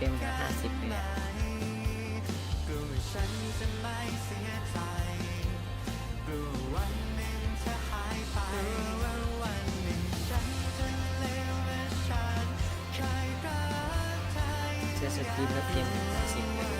เต็มกับห้าสิบเลยเจอสกินแล้วเพียงสิบเลย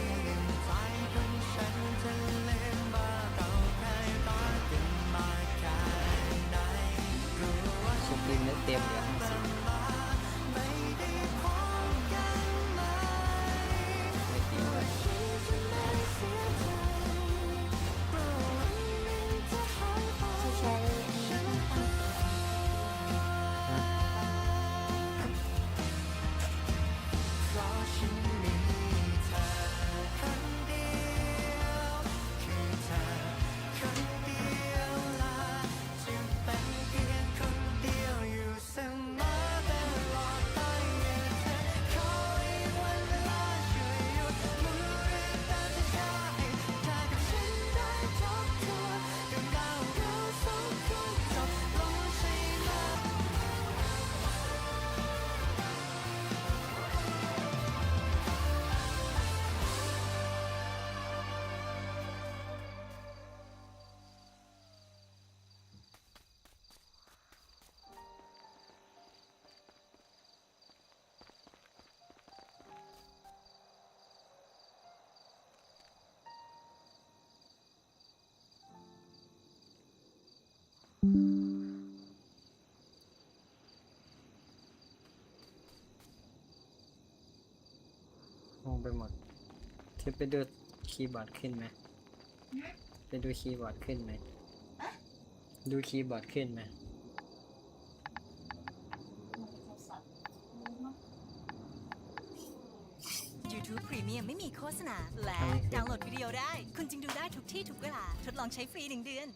ไปหมดเทปไปดูคีย์บอร์ดขึ้นไหมไปดูคีย์บอร์ดขึ้นไหมดูคีย์บอร์ดขึ้นไหมยูทูบพรีเมียมไม่มีโฆษณา และดาวน์โหลดวิดีโอได้ คุณจึงดูได้ทุกที่ทุกเวลา ทดลองใช้ฟรีหนึ่งเดือน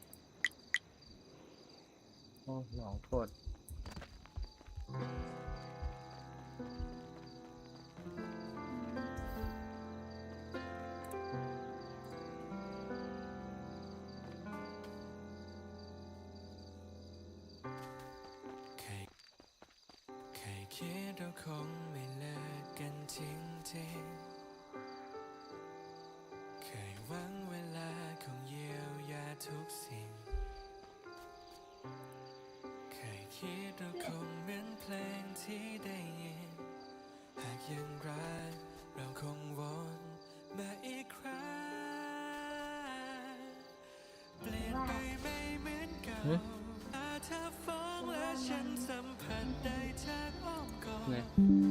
โอ้หลองโทษ คิดเราคงไม่เลิกกันจริงๆ เคยหวังเวลาของเยียวยาทุกสิ่ง เคยคิดเราคงเหมือนเพลงที่ได้ยิน หากยังรักเราคงวนมาอีกครั้ง เปลี่ยนไปไม่เหมือนเก่าอาเธอฟ้องและฉันสัมผัสได้จาก 对。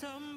some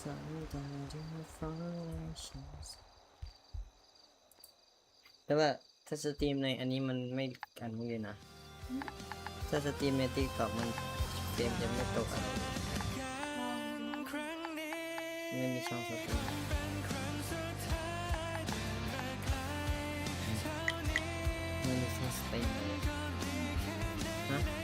สายตาที่ฟ้าฉันแต่ว่าถ้าสตรีมในอันนี้มันไม่กันมเลยนะ ถ้าสตรีมในติ๊กต็อกมันเต็มจะไม่ตกอะไม่มีช่องสตรีมไม่มีช่องสตรีมฮะ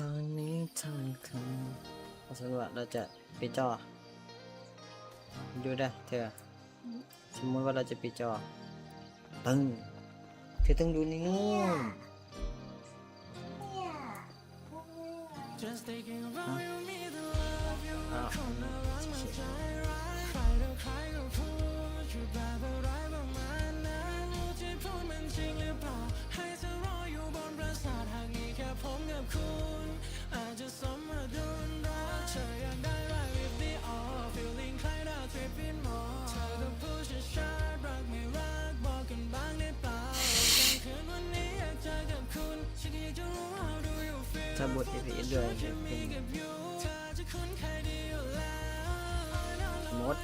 ทางนี้ทางคืนเราสำรวจเราจะปิดจอดูได้เธอ สมมติว่าเราจะปิดจอปึ้งเธอต้องดูในนู่นอ้าว ถ้าบท FPS ด้วยเป็นมด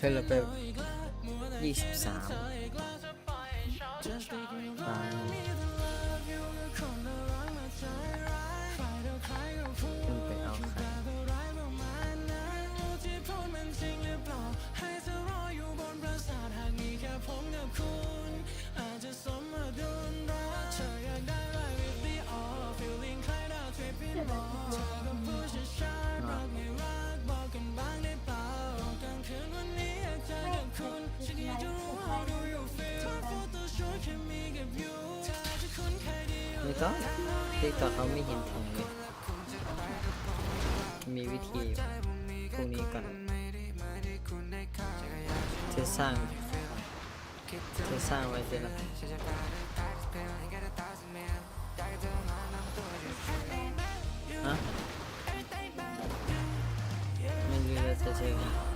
Tell 息啥 ก็ตีต่อเขาไม่เห็นถุงเลยมีวิธีพวกนี้ก่อนจะสร้างจะสร้างไว้เสร็จแล้ฮะไม่รู้จะใช้ไง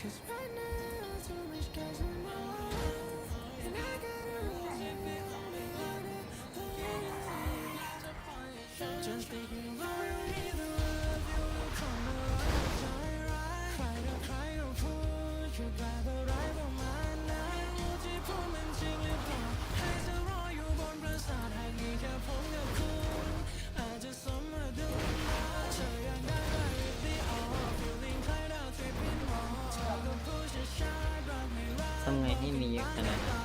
Just thinking ไม่มีขนาด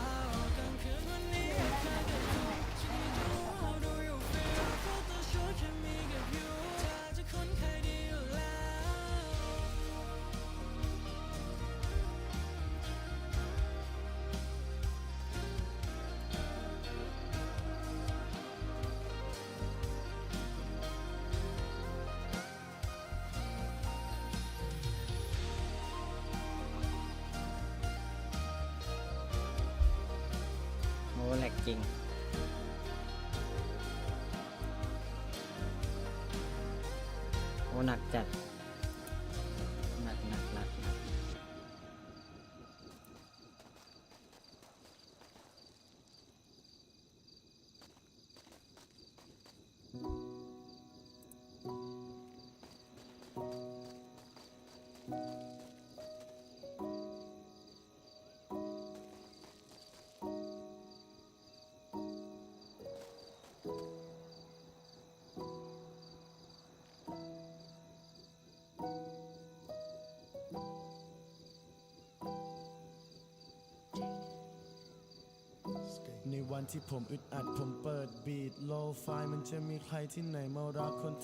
ริงโอหนักจัด ในวันที่ผมอึดอัดผมเปิดบีดโลไฟมันจะมีใครที่ไหนมารักคนท